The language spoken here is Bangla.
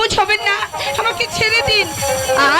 অবুঝ হবেন না। আমাকে ছেড়ে দিন। আর